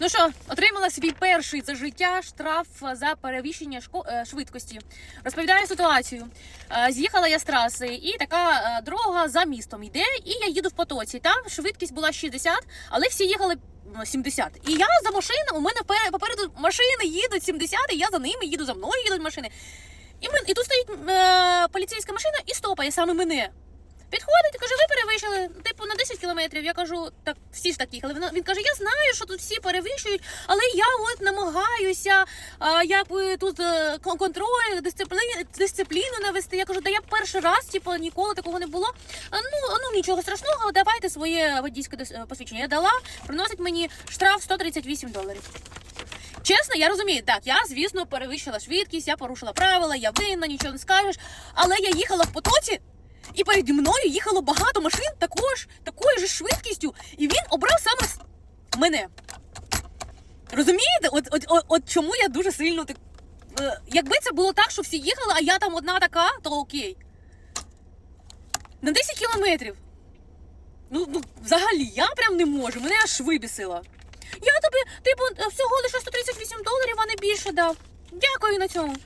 Ну що, отримала свій перший за життя штраф за перевищення е, швидкості. Розповідаю ситуацію. Е, З'їхала я з траси, і така е, дорога за містом йде, і я їду в потоці. Там швидкість була 60, але всі їхали 70. І я за машину, у мене попереду машини їдуть 70, і я за ними їду, за мною їдуть машини. І, і тут стоїть е, поліцейська машина і стопає саме мене. Підходить і каже, ви перевищили, типу, на 10 кілометрів. Я кажу, так всі ж так їхали. Він, він каже, я знаю, що тут всі перевищують, але я от намагаюся а, якби тут е, контроль, дисципліну, дисципліну навести. Я кажу, да я перший раз, типу, ніколи такого не було. А, ну, ну нічого страшного, давайте своє водійське е, посвідчення. Я дала, приносить мені штраф 138 доларів. Чесно, я розумію, так, я, звісно, перевищила швидкість, я порушила правила, я винна, нічого не скажеш. Але я їхала в потоці, і переді мною їхало багато машин також, такою ж швидкістю, і він обрав саме мене. Розумієте? От, от, от, от чому я дуже сильно так. е, Якби це було так, що всі їхали, а я там одна така, то окей. На 10 кілометрів. Ну, ну, взагалі, я прям не можу, мене аж вибісило. Я тобі, типу, всього лише 138 доларів, а не більше дав. Дякую на цьому.